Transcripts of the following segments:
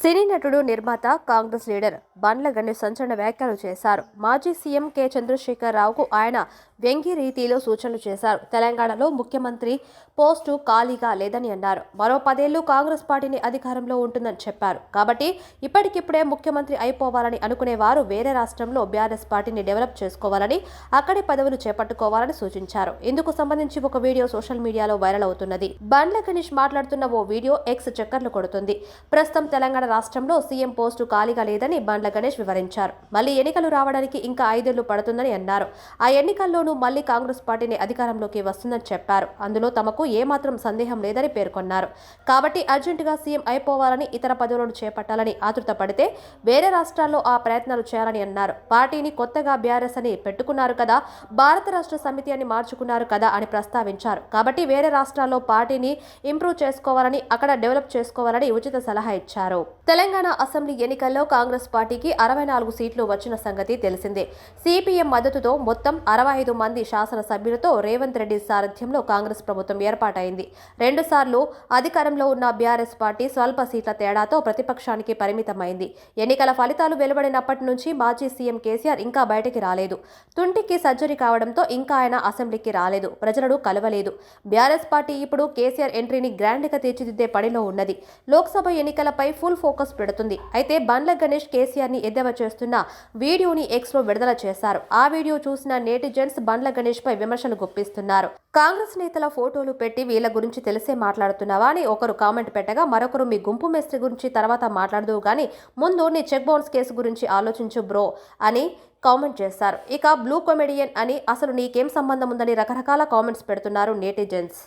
సినీ నటుడు నిర్మాత కాంగ్రెస్ లీడర్ బండ్ల గణేష్ సంచలన వ్యాఖ్యలు చేశారు. మాజీ సీఎం కె. చంద్రశేఖర్ రావుకు ఆయన వ్యంగ్య రీతిలో సూచనలు చేశారు. తెలంగాణలో ముఖ్యమంత్రి పోస్టు ఖాళీగా లేదని అన్నారు. మరో పదేళ్ళు కాంగ్రెస్ పార్టీని అధికారంలో ఉంటుందని చెప్పారు. కాబట్టి ఇప్పటికిప్పుడే ముఖ్యమంత్రి అయిపోవాలని అనుకునేవారు వేరే రాష్ట్రంలో బీఆర్ఎస్ పార్టీని డెవలప్ చేసుకోవాలని అక్కడి పదవులు చేపట్టుకోవాలని సూచించారు. ఇందుకు సంబంధించి ఒక వీడియో సోషల్ మీడియాలో వైరల్ అవుతున్నది. బండ్ల గణేష్ మాట్లాడుతున్న ఓ వీడియో ఎక్స్ చక్కర్లు కొడుతుంది. ప్రస్తుతం తెలంగాణ రాష్ట్రంలో సీఎం పోస్టు ఖాళీగా లేదని బండ్ల గణేష్ వివరించారు. మళ్ళీ ఎన్నికలు రావడానికి ఇంకా ఐదేళ్ళు పడుతుందని అన్నారు. ఆ ఎన్నికల్లోనూ మళ్ళీ కాంగ్రెస్ పార్టీని అధికారంలోకి వస్తుందని చెప్పారు. అందులో తమకు ఏమాత్రం సందేహం లేదని పేర్కొన్నారు. కాబట్టి అర్జెంటుగా సీఎం అయిపోవాలని ఇతర పదవులను చేపట్టాలని ఆతృత పడితే వేరే రాష్ట్రాల్లో ఆ ప్రయత్నాలు చేయాలని అన్నారు. పార్టీని కొత్తగా బీఆర్ఎస్ అని పెట్టుకున్నారు కదా భారత రాష్ట్ర సమితి అని మార్చుకున్నారు కదా అని ప్రస్తావించారు. కాబట్టి వేరే రాష్ట్రాల్లో పార్టీని ఇంప్రూవ్ చేసుకోవాలని అక్కడ డెవలప్ చేసుకోవాలని ఉచిత సలహా ఇచ్చారు. తెలంగాణ అసెంబ్లీ ఎన్నికల్లో కాంగ్రెస్ పార్టీకి అరవై నాలుగు సీట్లు వచ్చిన సంగతి తెలిసిందే. సిపిఎం మద్దతుతో మొత్తం అరవై ఐదు మంది శాసనసభ్యులతో రేవంత్ రెడ్డి సారథ్యంలో కాంగ్రెస్ ప్రభుత్వం ఏర్పాటైంది. రెండుసార్లు అధికారంలో ఉన్న బీఆర్ఎస్ పార్టీ స్వల్ప సీట్ల తేడాతో ప్రతిపక్షానికి పరిమితమైంది. ఎన్నికల ఫలితాలు వెలువడినప్పటి నుంచి మాజీ సీఎం కేసీఆర్ ఇంకా బయటికి రాలేదు. తుంటికి సర్జరీ కావడంతో ఇంకా ఆయన అసెంబ్లీకి రాలేదు. ప్రజలను కలవలేదు. బీఆర్ఎస్ పార్టీ ఇప్పుడు కేసీఆర్ ఎంట్రీని గ్రాండ్గా తీర్చిదిద్దే పనిలో ఉన్నది. లోక్సభ ఎన్నికలపై ఫుల్ ఫోకస్ పెడుతుంది. అయితే బండ్ల గణేష్ కేసీఆర్ని ఎద్దేవా చేస్తున్న వీడియోని ఎక్స్లో విడుదల చేశారు. ఆ వీడియో చూసిన నేటిజన్స్ బండ్ల గణేష్ పై విమర్శలు గుప్పిస్తున్నారు. కాంగ్రెస్ నేతల ఫోటోలు పెట్టి వీళ్ళ గురించి తెలిసే మాట్లాడుతున్నావా అని ఒకరు కామెంట్ పెట్టగా మరొకరు మీ గుంపు మేస్త్రి గురించి తర్వాత మాట్లాడదు కానీ ముందు నీ చెక్ బౌన్స్ కేసు గురించి ఆలోచించు బ్రో అని కామెంట్ చేశారు. ఇక బ్లూ కొమెడియన్ అని అసలు నీకేం సంబంధం ఉందని రకరకాల కామెంట్స్ పెడుతున్నారు నేటిజన్స్.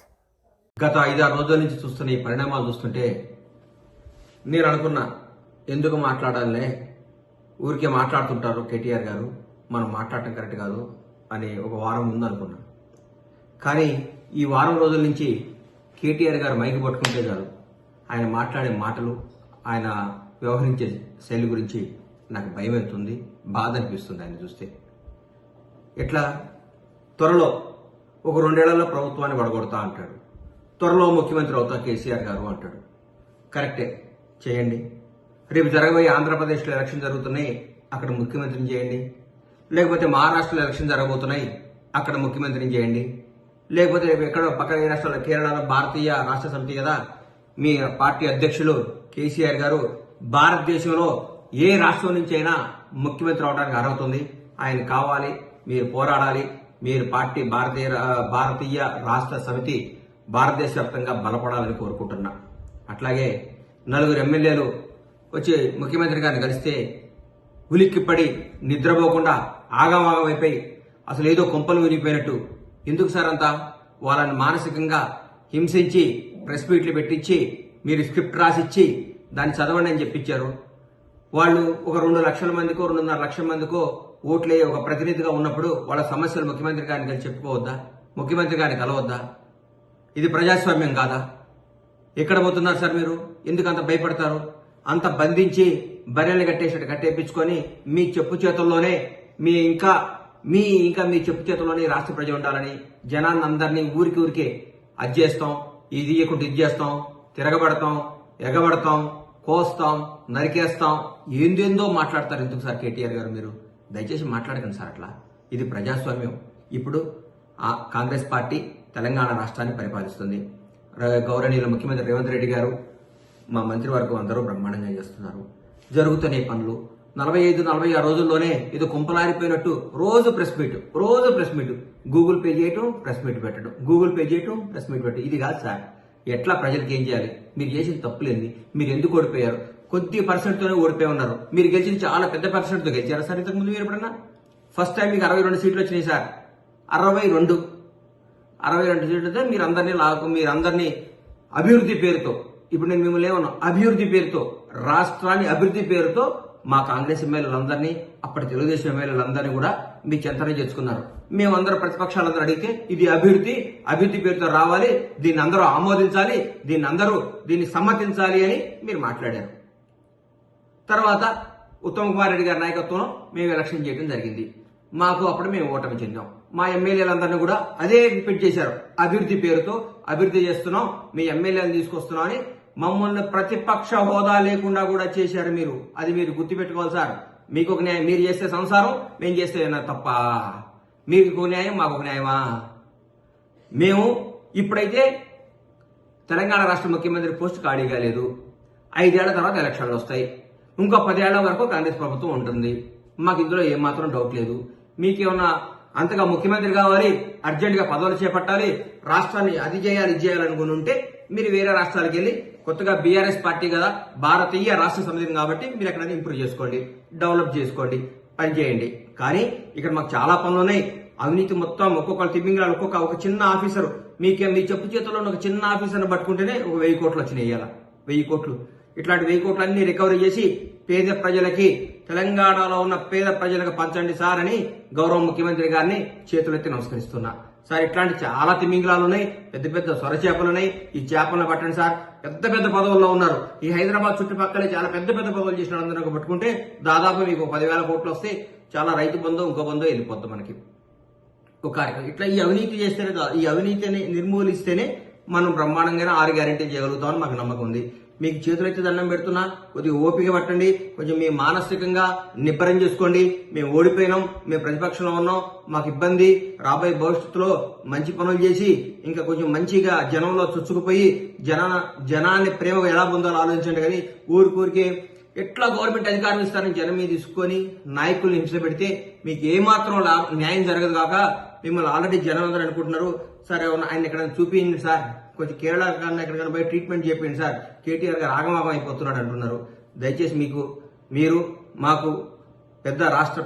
గత ఐదారు రోజుల నుంచి చూస్తున్న ఈ పరిణామాలు చూస్తుంటే నేను అనుకున్నా ఎందుకు మాట్లాడాలనే ఊరికే మాట్లాడుతుంటారు కేటీఆర్ గారు. మనం మాట్లాడటం కరెక్ట్ కాదు అని ఒక వారం ముందు అనుకున్నా కానీ ఈ వారం రోజుల నుంచి కేటీఆర్ గారు మైకి పట్టుకుంటే చాలు. ఆయన మాట్లాడే మాటలు ఆయన వ్యవహరించే శైలి గురించి నాకు భయం అవుతుంది బాధ అనిపిస్తుంది ఆయన చూస్తే. ఇట్లా త్వరలో ఒక రెండేళ్ళలో ప్రభుత్వాన్ని వడగొడతా అంటాడు. త్వరలో ముఖ్యమంత్రి అవుతా కేసీఆర్ గారు అంటాడు. కరెక్టే. చేయండి. రేపు జరగబోయే ఆంధ్రప్రదేశ్లో ఎలక్షన్ జరుగుతున్నాయి అక్కడ ముఖ్యమంత్రిని చేయండి. లేకపోతే మహారాష్ట్రలో ఎలక్షన్ జరగబోతున్నాయి అక్కడ ముఖ్యమంత్రిని చేయండి. లేకపోతే రేపు ఎక్కడ పక్కన ఏ రాష్ట్రాల్లో కేరళలో భారతీయ రాష్ట్ర సమితి కదా మీ పార్టీ అధ్యక్షులు కేసీఆర్ గారు భారతదేశంలో ఏ రాష్ట్రం నుంచి అయినా ముఖ్యమంత్రి అవడానికి అర్హత ఉంది ఆయన కావాలి మీరు పోరాడాలి. మీరు పార్టీ భారతీయ భారతీయ రాష్ట్ర సమితి భారతదేశ వ్యాప్తంగా బలపడాలని కోరుకుంటున్నా. అట్లాగే నలుగురు ఎమ్మెల్యేలు వచ్చి ముఖ్యమంత్రి గారిని కలిస్తే ఉలిక్కిపడి నిద్రపోకుండా ఆగమాగమైపోయి అసలు ఏదో కొంపలు వినిపోయినట్టు ఎందుకు సార్ అంతా? వాళ్ళని మానసికంగా హింసించి ప్రెస్ మీట్లు పెట్టించి మీరు స్క్రిప్ట్ రాసిచ్చి దాన్ని చదవండి అని చెప్పించారు వాళ్ళు ఒక రెండు లక్షల మందికో రెండున్నర లక్షల మందికో ఓట్లే ఒక ప్రతినిధిగా ఉన్నప్పుడు వాళ్ళ సమస్యలు ముఖ్యమంత్రి గారిని కలిసి చెప్పుకోవద్దా? ముఖ్యమంత్రి గారిని కలవద్దా? ఇది ప్రజాస్వామ్యం కాదా? ఎక్కడ పోతున్నారు సార్ మీరు? ఎందుకు అంత భయపడతారు? అంత బంధించి బర్రెలు కట్టేసినట్టు కట్టేపించుకొని మీ చెప్పు చేతుల్లోనే మీ ఇంకా మీ ఇంకా మీ చెప్పు చేతుల్లోనే రాష్ట్ర ప్రజలు ఉండాలని జనాన్ని అందరినీ ఊరికి ఊరికే అది చేస్తాం ఇది ఇయ్యకుంటే ఇది చేస్తాం తిరగబడతాం ఎగబడతాం కోస్తాం నరికేస్తాం. ఏందేందో మాట్లాడతారు ఎందుకు సార్ కేటీఆర్ గారు మీరు? దయచేసి మాట్లాడకండి సార్ అట్లా. ఇది ప్రజాస్వామ్యం. ఇప్పుడు ఆ కాంగ్రెస్ పార్టీ తెలంగాణ రాష్ట్రాన్ని పరిపాలిస్తుంది. గౌరవనీయులు ముఖ్యమంత్రి రేవంత్ రెడ్డి గారు మా మంత్రివర్గం అందరూ బ్రహ్మాండంగా చేస్తున్నారు. జరుగుతున్నాయి పనులు నలభై ఐదు నలభై ఆరు రోజుల్లోనే ఇది కుంపలారిపోయినట్టు రోజు ప్రెస్ మీట్ రోజు ప్రెస్ మీట్. గూగుల్ పే చేయటం ప్రెస్ మీట్ పెట్టడం. గూగుల్ పే చేయటం ప్రెస్ మీట్ పెట్టడం. ఇది కాదు సార్ ఎట్లా ప్రజలకు ఏం చేయాలి? మీరు చేసిన తప్పులేంది. మీరు ఎందుకు ఓడిపోయారు? కొద్ది పర్సెంట్తోనే ఓడిపోయి ఉన్నారు. మీరు గెలిచిన చాలా పెద్ద పర్సెంట్తో గెలిచారా సార్ ఇంతకుముందు మీరు ఎప్పుడన్నా? ఫస్ట్ టైం మీకు అరవై రెండు సీట్లు వచ్చినాయి సార్. అరవై రెండు. అరవై రెండు సీట్లతో మీరు అందరినీ లాగు మీరు అందరినీ అభివృద్ధి పేరుతో ఇప్పుడు నేను మిమ్మల్ని ఏమన్నా అభివృద్ధి పేరుతో రాష్ట్రాన్ని అభివృద్ధి పేరుతో మా కాంగ్రెస్ ఎమ్మెల్యేలందరినీ అప్పటి తెలుగుదేశం ఎమ్మెల్యేలందరినీ కూడా మీ చెంతనే చేర్చుకున్నారు. మేమందరం ప్రతిపక్షాలందరూ అడిగితే ఇది అభివృద్ధి అభివృద్ధి పేరుతో రావాలి దీన్ని అందరూ ఆమోదించాలి దీన్ని అందరూ దీన్ని సమ్మతించాలి అని మీరు మాట్లాడారు. తర్వాత ఉత్తమ్ కుమార్ రెడ్డి గారి నాయకత్వంలో మేము ఎలక్షన్ చేయడం జరిగింది. మాకు అప్పుడు మేము ఓటమి చెందాం. మా ఎమ్మెల్యేలందరినీ కూడా అదే రిపీట్ చేశారు. అభివృద్ధి పేరుతో అభివృద్ధి చేస్తున్నాం మీ ఎమ్మెల్యేలను తీసుకొస్తున్నాం అని మమ్మల్ని ప్రతిపక్ష హోదా లేకుండా కూడా చేశారు మీరు. అది మీరు గుర్తుపెట్టుకోవాలి సార్. మీకు ఒక న్యాయం మీరు చేస్తే సంసారం మేము చేస్తే తప్ప. మీకు ఒక న్యాయం మాకు ఒక న్యాయమా? మేము ఇప్పుడైతే తెలంగాణ రాష్ట్ర ముఖ్యమంత్రి పోస్ట్ ఖాళీగా లేదు. ఐదేళ్ళ తర్వాత ఎలక్షన్లు వస్తాయి. ఇంకో పదేళ్ళ వరకు కాంగ్రెస్ ప్రభుత్వం ఉంటుంది. మాకు ఇందులో ఏమాత్రం డౌట్ లేదు. మీకేమన్నా అంతగా ముఖ్యమంత్రి కావాలి అర్జెంటుగా పదవులు చేపట్టాలి రాష్ట్రాన్ని అది చేయాలి ఇది చేయాలనుకుని ఉంటే మీరు వేరే రాష్ట్రాలకు వెళ్ళి కొత్తగా బీఆర్ఎస్ పార్టీ కదా భారతీయ రాష్ట్ర సమితిని కాబట్టి మీరు ఎక్కడైనా ఇంప్రూవ్ చేసుకోండి డెవలప్ చేసుకోండి పనిచేయండి. కానీ ఇక్కడ మాకు చాలా పనులు ఉన్నాయి. అవినీతి మొత్తం ఒక్కొక్క తిమ్మింగ్లాలు ఒక్కొక్క ఒక చిన్న ఆఫీసర్. మీకే మీ చెప్పు చేతుల్లో ఒక చిన్న ఆఫీసర్ని పట్టుకుంటేనే ఒక వెయ్యి కోట్లు వచ్చినాయి ఇవాళ వెయ్యి కోట్లు. ఇట్లాంటి వెయ్యి కోట్లు రికవరీ చేసి పేద ప్రజలకి తెలంగాణలో ఉన్న పేద ప్రజలకు పంచండి సార్ అని గౌరవ ముఖ్యమంత్రి గారిని చేతులెత్తి నమస్కరిస్తున్నా. సార్ ఇట్లాంటి చాలా తిమింగలాలు ఉన్నాయి పెద్ద పెద్ద సొర చేపలు ఉన్నాయి ఈ చేపలను పట్టండి సార్. పెద్ద పెద్ద పదవుల్లో ఉన్నారు. ఈ హైదరాబాద్ చుట్టుపక్కలే చాలా పెద్ద పెద్ద పదవులు చేసిన అందరూ పట్టుకుంటే దాదాపు మీకు పదివేల కోట్లు వస్తే చాలా రైతు బంధు ఇంకో బంధు వెళ్ళిపోద్ది మనకి. ఒక కార్యక్రమం. ఇట్లా ఈ అవినీతి చేస్తేనే కాదు, ఈ అవినీతిని నిర్మూలిస్తేనే మనం బ్రహ్మాండంగానే ఆరు గ్యారెంటీ చేయగలుగుతామని మాకు నమ్మకం ఉంది. మీకు చేతులైతే దండం పెడుతున్నా. కొద్దిగా ఓపిక పట్టండి. కొంచెం మీ మానసికంగా నిబ్బరం చేసుకోండి. మేము ఓడిపోయినాం. మేము ప్రతిపక్షంలో ఉన్నాం. మాకు ఇబ్బంది. రాబోయే భవిష్యత్తులో మంచి పనులు చేసి ఇంకా కొంచెం మంచిగా జనంలో చొచ్చుకుపోయి జన జనాన్ని ప్రేమ ఎలా పొందాలో ఆలోచించండి. కానీ ఊరికూరికే ఎట్లా గవర్నమెంట్ అధికారం ఇస్తారని జనం మీద తీసుకొని నాయకుల్ని హింస పెడితే మీకు ఏమాత్రం న్యాయం జరగదు కాక మిమ్మల్ని ఆల్రెడీ జనం అందరూ అనుకుంటున్నారు. సరే ఆయన ఎక్కడైనా చూపించండి సార్. కొంచెం కేరళ కన్నా ఎక్కడికైనా పోయి ట్రీట్మెంట్ చేయండి సార్. కేటీఆర్ గారు ఆగమాగం అయిపోతున్నాడు అంటున్నారు. దయచేసి మీకు మీరు మాకు పెద్ద రాష్ట్ర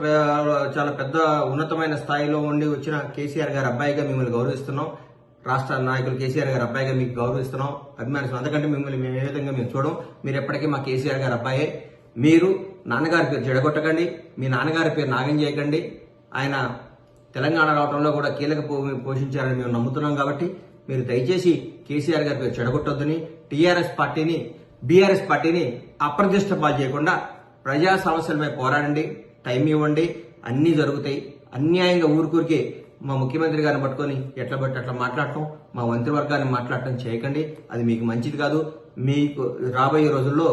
చాలా పెద్ద ఉన్నతమైన స్థాయిలో ఉండి వచ్చిన కేసీఆర్ గారి అబ్బాయిగా మిమ్మల్ని గౌరవిస్తున్నాం. రాష్ట్ర నాయకులు కేసీఆర్ గారి అబ్బాయిగా మీకు గౌరవిస్తున్నాం. అభిమానిస్తున్నాం. అందుకంటే మిమ్మల్ని మేము ఏ విధంగా మేము చూడం మీరు ఎప్పటికీ మా కేసీఆర్ గారి అబ్బాయే. మీరు నాన్నగారి పేరు జడగొట్టకండి మీ నాన్నగారి పేరు నాగం చేయకండి. ఆయన తెలంగాణ రావడంలో కూడా కీలక పోషించారని మేము నమ్ముతున్నాం కాబట్టి మీరు దయచేసి కేసీఆర్ గారి పేరు చెడగొట్టొద్దని టీఆర్ఎస్ పార్టీని బీఆర్ఎస్ పార్టీని అప్రతిష్ట పాలు చేయకుండా ప్రజా సమస్యలపై పోరాడండి టైం ఇవ్వండి అన్నీ జరుగుతాయి. అన్యాయంగా ఊరికూరికే మా ముఖ్యమంత్రి గారిని పట్టుకొని ఎట్లా బట్టి అట్లా మాట్లాడటం మా మంత్రివర్గాన్ని మాట్లాడటం చేయకండి. అది మీకు మంచిది కాదు. మీకు రాబోయే రోజుల్లో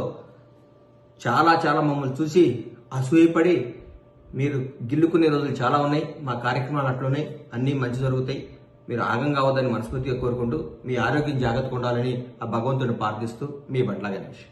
చాలా చాలా మమ్మల్ని చూసి అసూయపడి మీరు గిల్లుకునే రోజులు చాలా ఉన్నాయి. మా కార్యక్రమాలు అట్లున్నాయి అన్నీ మంచి జరుగుతాయి. మీరు ఆగం కావద్దని మనస్ఫూర్తిగా కోరుకుంటూ మీ ఆరోగ్యం జాగ్రత్తగా ఉండాలని ఆ భగవంతుడిని ప్రార్థిస్తూ మీ బట్ల గణేష్.